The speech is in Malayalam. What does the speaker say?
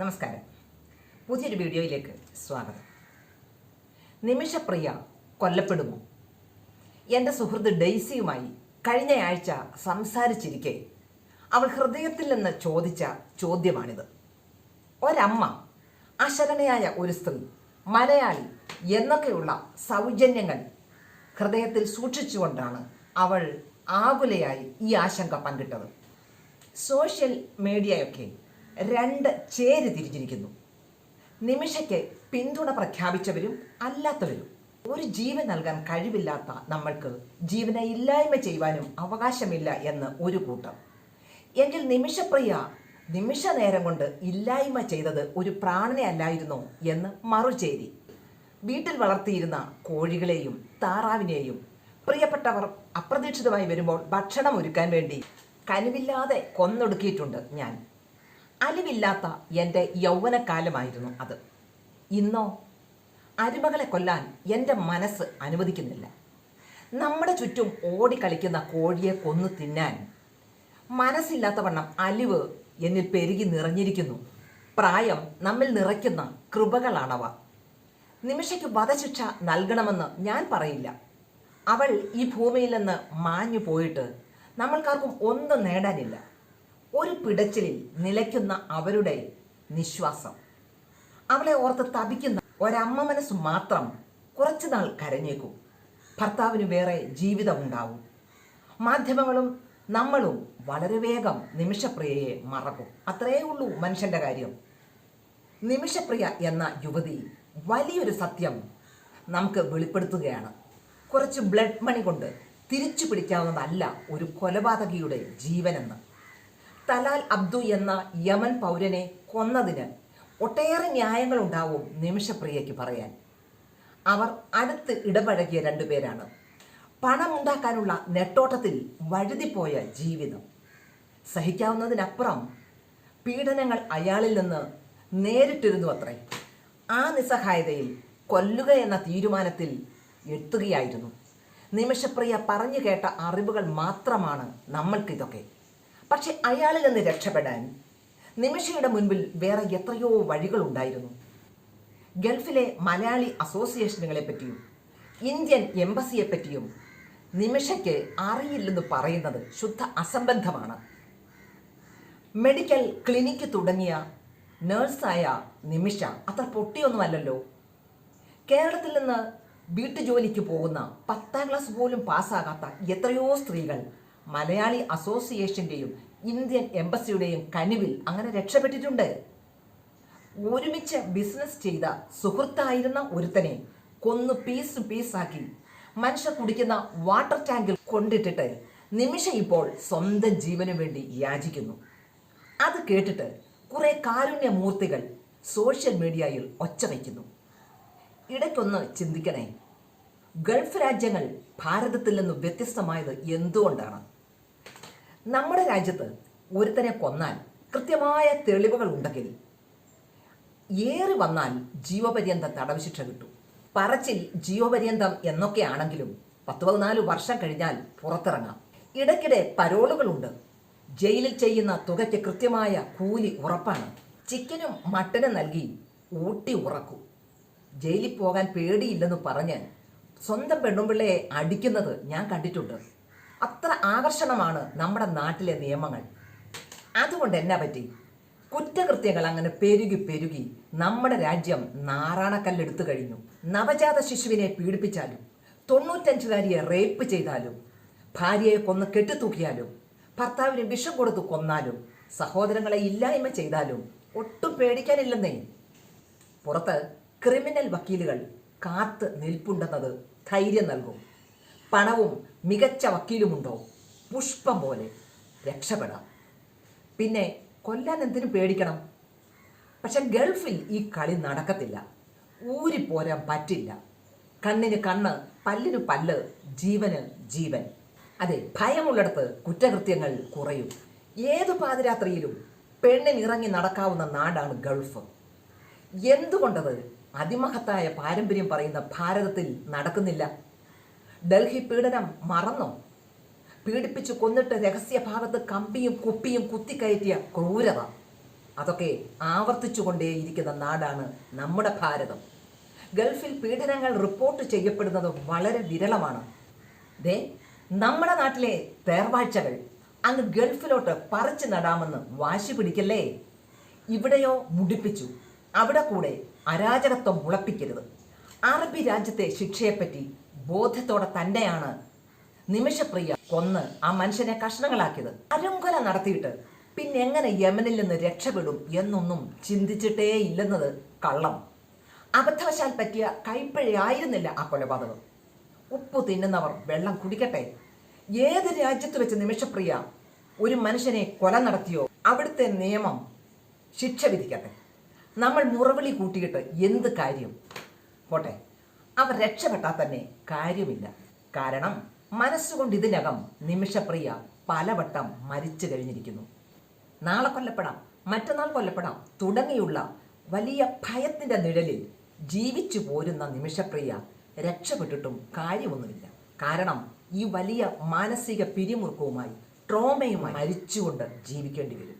നമസ്കാരം. പുതിയൊരു വീഡിയോയിലേക്ക് സ്വാഗതം. നിമിഷപ്രിയ കൊല്ലപ്പെടുമോ? എന്റെ സുഹൃത്ത് ഡെയ്സിയുമായി കഴിഞ്ഞയാഴ്ച സംസാരിച്ചിരിക്കെ. അവൾ ഹൃദയത്തിൽ നിന്ന് ചോദിച്ച ചോദ്യമാണിത്. ഒരമ്മ അശരണയായ ഒരു സ്ത്രീ മലയാളി എന്നൊക്കെയുള്ള സൗജന്യങ്ങൾ ഹൃദയത്തിൽ സൂക്ഷിച്ചുകൊണ്ടാണ് അവൾ ആകുലയായി ഈ ആശങ്ക പങ്കിട്ടത്. സോഷ്യൽ മീഡിയയൊക്കെ രണ്ട് ചേര് തിരിഞ്ഞിരിക്കുന്നു. നിമിഷയ്ക്ക് പിന്തുണ പ്രഖ്യാപിച്ചവരും അല്ലാത്തവരും. ഒരു ജീവൻ നൽകാൻ കഴിവില്ലാത്ത നമ്മൾക്ക് ജീവനെ ഇല്ലായ്മ ചെയ്യുവാനും അവകാശമില്ല എന്ന് ഒരു കൂട്ടം. എങ്കിൽ നിമിഷപ്രിയ നിമിഷ നേരം കൊണ്ട് ഇല്ലായ്മ ചെയ്തത് ഒരു പ്രാണനെ അല്ലായിരുന്നോ എന്ന് മറുചേരി. വീട്ടിൽ വളർത്തിയിരുന്ന കോഴികളെയും താറാവിനെയും പ്രിയപ്പെട്ടവർ അപ്രതീക്ഷിതമായി വരുമ്പോൾ ഭക്ഷണം ഒരുക്കാൻ വേണ്ടി കനിവില്ലാതെ കൊന്നൊടുക്കിയിട്ടുണ്ട് ഞാൻ. അലിവില്ലാത്ത എന്റെ യൗവനക്കാലമായിരുന്നു അത്. ഇന്നോ? അരുമകളെ കൊല്ലാൻ എന്റെ മനസ്സ് അനുവദിക്കുന്നില്ല. നമ്മുടെ ചുറ്റും ഓടിക്കളിക്കുന്ന കോഴിയെ കൊന്നു തിന്നാൻ മനസ്സില്ലാത്തവണ്ണം അലിവ് എന്നിൽ പെരുകി നിറഞ്ഞിരിക്കുന്നു. പ്രായം നമ്മിൽ നിറയ്ക്കുന്ന കൃപകളാണവ. നിമിഷയ്ക്ക് വധശിക്ഷ നൽകണമെന്ന് ഞാൻ പറയില്ല. അവൾ ഈ ഭൂമിയിൽ നിന്ന് മാഞ്ഞു പോയിട്ട് നമ്മൾക്കാർക്കും ഒന്നും നേടാനില്ല. ഒരു പിടച്ചിലിൽ നിലയ്ക്കുന്ന അവരുടെ നിശ്വാസം. അവളെ ഓർത്ത് തപിക്കുന്ന ഒരമ്മ മനസ്സ് മാത്രം കുറച്ചു നാൾ കരഞ്ഞേക്കും. ഭർത്താവിന് വേറെ ജീവിതമുണ്ടാവും മാധ്യമങ്ങളും നമ്മളും വളരെ വേഗം നിമിഷപ്രിയയെ മറക്കും. അത്രയേ ഉള്ളൂ മനുഷ്യന്റെ കാര്യം. നിമിഷപ്രിയ എന്ന യുവതി വലിയൊരു സത്യം നമുക്ക് വെളിപ്പെടുത്തുകയാണ്. കുറച്ച് ബ്ലഡ് മണി കൊണ്ട് തിരിച്ചു പിടിക്കാവുന്നതല്ല ഒരു കൊലപാതകിയുടെ ജീവനെന്ന്. തലാൽ അബ്ദു എന്ന യമൻ പൗരനെ കൊന്നതിന് ഒട്ടേറെ ന്യായങ്ങൾ ന്യായങ്ങളുണ്ടാവും നിമിഷപ്രിയയ്ക്ക് പറയാൻ. അവർ അടുത്ത് ഇടപഴകിയ രണ്ടുപേരാണ് പണമുണ്ടാക്കാനുള്ള നെട്ടോട്ടത്തിൽ വഴുതിപ്പോയ ജീവിതം. സഹിക്കാവുന്നതിനപ്പുറം പീഡനങ്ങൾ അയാളിൽ നിന്ന് നേരിട്ടിരുന്നു അത്രേ. ആ നിസ്സഹായതയിൽ കൊല്ലുക എന്ന തീരുമാനത്തിൽ എത്തുകയായിരുന്നു. നിമിഷപ്രിയ പറഞ്ഞു കേട്ട അറിവുകൾ മാത്രമാണ് നമ്മൾക്കിതൊക്കെ. പക്ഷെ അയാളിൽ നിന്ന് രക്ഷപ്പെടാൻ നിമിഷയുടെ മുൻപിൽ വേറെ എത്രയോ വഴികളുണ്ടായിരുന്നു. ഗൾഫിലെ മലയാളി അസോസിയേഷനുകളെ പറ്റിയും ഇന്ത്യൻ എംബസിയെ പറ്റിയും നിമിഷയ്ക്ക് അറിയില്ലെന്ന് പറയുന്നത് ശുദ്ധ അസംബന്ധമാണ്. മെഡിക്കൽ ക്ലിനിക്ക് തുടങ്ങിയ നേഴ്സായ നിമിഷ അത്ര പൊട്ടിയൊന്നുമല്ലല്ലോ. കേരളത്തിൽ നിന്ന് വീട്ടുജോലിക്ക് പോകുന്ന പത്താം ക്ലാസ് പോലും പാസ്സാകാത്ത എത്രയോ സ്ത്രീകൾ മലയാളി അസോസിയേഷന്റെയും ഇന്ത്യൻ എംബസിയുടെയും കനിവിൽ അങ്ങനെ രക്ഷപ്പെട്ടിട്ടുണ്ട്. ഒരുമിച്ച് ബിസിനസ് ചെയ്ത സുഹൃത്തായിരുന്ന ഒരുത്തനെ കൊന്നു പീസ് പീസാക്കി മനുഷ്യർ കുടിക്കുന്ന വാട്ടർ ടാങ്കിൽ കൊണ്ടിട്ടിട്ട് നിമിഷം ഇപ്പോൾ സ്വന്തം ജീവനു വേണ്ടി യാചിക്കുന്നു. അത് കേട്ടിട്ട് കുറെ കാരുണ്യമൂർത്തികൾ സോഷ്യൽ മീഡിയയിൽ ഒച്ച വയ്ക്കുന്നു ഇടയ്ക്കൊന്ന് ചിന്തിക്കണേ ഗൾഫ് രാജ്യങ്ങൾ ഭാരതത്തിൽ നിന്ന് വ്യത്യസ്തമായത് എന്തുകൊണ്ടാണ്? നമ്മുടെ രാജ്യത്ത് ഒരുത്തനെ കൊന്നാൽ കൃത്യമായ തെളിവുകൾ ഉണ്ടെങ്കിൽ ഏറി വന്നാൽ ജീവപര്യന്തം തടവ് ശിക്ഷ കിട്ടും. പറച്ചിൽ ജീവപര്യന്തം എന്നൊക്കെയാണെങ്കിലും പത്ത് പതിനാല് വർഷം കഴിഞ്ഞാൽ പുറത്തിറങ്ങാം. ഇടയ്ക്കിടെ പരോളുകളുണ്ട്. ജയിലിൽ ചെയ്യുന്ന തുകയ്ക്ക് കൃത്യമായ കൂലി ഉറപ്പാണ്. ചിക്കനും മട്ടനും നൽകി ഊട്ടി ഉറക്കും. ജയിലിൽ പോകാൻ പേടിയില്ലെന്ന് പറഞ്ഞ് സ്വന്തം പെണ്ണുമ്പിള്ളയെ അടിക്കുന്നത് ഞാൻ കണ്ടിട്ടുണ്ട്. അത്ര ആകർഷണമാണ് നമ്മുടെ നാട്ടിലെ നിയമങ്ങൾ. അതുകൊണ്ട് എന്നാ പറ്റി? കുറ്റകൃത്യങ്ങൾ അങ്ങനെ പെരുകി പെരുകി നമ്മുടെ രാജ്യം നാറാണക്കല്ലെടുത്തു കഴിഞ്ഞു. നവജാത ശിശുവിനെ പീഡിപ്പിച്ചാലും തൊണ്ണൂറ്റഞ്ചുകാരിയെ റേപ്പ് ചെയ്താലും ഭാര്യയെ കൊന്ന് കെട്ടിത്തൂക്കിയാലും ഭർത്താവിന് വിഷം കൊടുത്തു കൊന്നാലും സഹോദരങ്ങളെ ഇല്ലായ്മ ചെയ്താലും ഒട്ടും പേടിക്കാനില്ലെന്നേ. പുറത്ത് ക്രിമിനൽ വക്കീലുകൾ കാത്ത് നിൽപ്പുണ്ടെന്നത് ധൈര്യം നൽകും. പണവും മികച്ച വക്കീലുമുണ്ടോ? പുഷ്പം പോലെ രക്ഷപ്പെടാം. പിന്നെ കൊല്ലാൻ എന്തിനു പേടിക്കണം. പക്ഷെ ഗൾഫിൽ ഈ കളി നടക്കത്തില്ല. ഊരിപ്പോരാൻ പറ്റില്ല. കണ്ണിന് കണ്ണ് പല്ലിന് പല്ല് ജീവന് ജീവൻ. അതെ ഭയമുള്ളിടത്ത് കുറ്റകൃത്യങ്ങൾ കുറയും. ഏത് പാതിരാത്രിയിലും പെണ്ണിന് ഇറങ്ങി നടക്കാവുന്ന നാടാണ് ഗൾഫ്. എന്തുകൊണ്ടത് അതിമഹത്തായ പാരമ്പര്യം പറയുന്ന ഭാരതത്തിൽ നടക്കുന്നില്ല? ഡൽഹി പീഡനം മറന്നോ? പീഡിപ്പിച്ചു കൊന്നിട്ട് രഹസ്യഭാഗത്ത് കമ്പിയും കുപ്പിയും കുത്തിക്കയറ്റിയ ക്രൂരത. അതൊക്കെ ആവർത്തിച്ചുകൊണ്ടേയിരിക്കുന്ന നാടാണ് നമ്മുടെ ഭാരതം. ഗൾഫിൽ പീഡനങ്ങൾ റിപ്പോർട്ട് ചെയ്യപ്പെടുന്നത് വളരെ വിരളമാണ്. ദേ നമ്മുടെ നാട്ടിലെ തേർവാഴ്ചകൾ അങ്ങ് ഗൾഫിലോട്ട് പറിച്ചു നടാമെന്ന് വാശി പിടിക്കല്ലേ? ഇവിടെയോ മുടിപ്പിച്ചു. അവിടെ കൂടെ അരാജകത്വം മുളപ്പിക്കരുത്. അറബി രാജ്യത്തെ ശിക്ഷയെപ്പറ്റി ബോധത്തോടെ തന്നെയാണ് നിമിഷപ്രിയ കൊന്ന് ആ മനുഷ്യനെ കഷ്ണങ്ങളാക്കിയത്. അരുംകൊല നടത്തിയിട്ട്. പിന്നെ എങ്ങനെ യമനിൽ നിന്ന് രക്ഷപ്പെടും എന്നൊന്നും ചിന്തിച്ചിട്ടേ ഇല്ലെന്നത് കള്ളം. അബദ്ധവശാൽ പറ്റിയ കൈപ്പഴയായിരുന്നില്ല ആ കൊലപാതകം. ഉപ്പ് തിന്നുന്നവർ വെള്ളം കുടിക്കട്ടെ. ഏത് രാജ്യത്ത് വെച്ച് നിമിഷപ്രിയ ഒരു മനുഷ്യനെ കൊല നടത്തിയോ അവിടുത്തെ നിയമം ശിക്ഷ വിധിക്കട്ടെ. നമ്മൾ മുറവിളി കൂട്ടിയിട്ട് എന്ത് കാര്യം? പോട്ടെ. അവർ രക്ഷപ്പെട്ടാൽ തന്നെ കാര്യമില്ല. കാരണം മനസ്സുകൊണ്ട് ഇതിനകം നിമിഷപ്രിയ പലവട്ടം മരിച്ചു കഴിഞ്ഞിരിക്കുന്നു. നാളെ കൊല്ലപ്പെടാം മറ്റന്നാൾ കൊല്ലപ്പെടാം തുടങ്ങിയുള്ള വലിയ ഭയത്തിന്റെ നിഴലിൽ ജീവിച്ചു പോരുന്ന നിമിഷപ്രിയ രക്ഷപ്പെട്ടിട്ടും കാര്യമൊന്നുമില്ല. കാരണം ഈ വലിയ മാനസിക പിരിമുറുക്കവുമായി ട്രോമയുമായി മരിച്ചുകൊണ്ട് ജീവിക്കേണ്ടി വരും.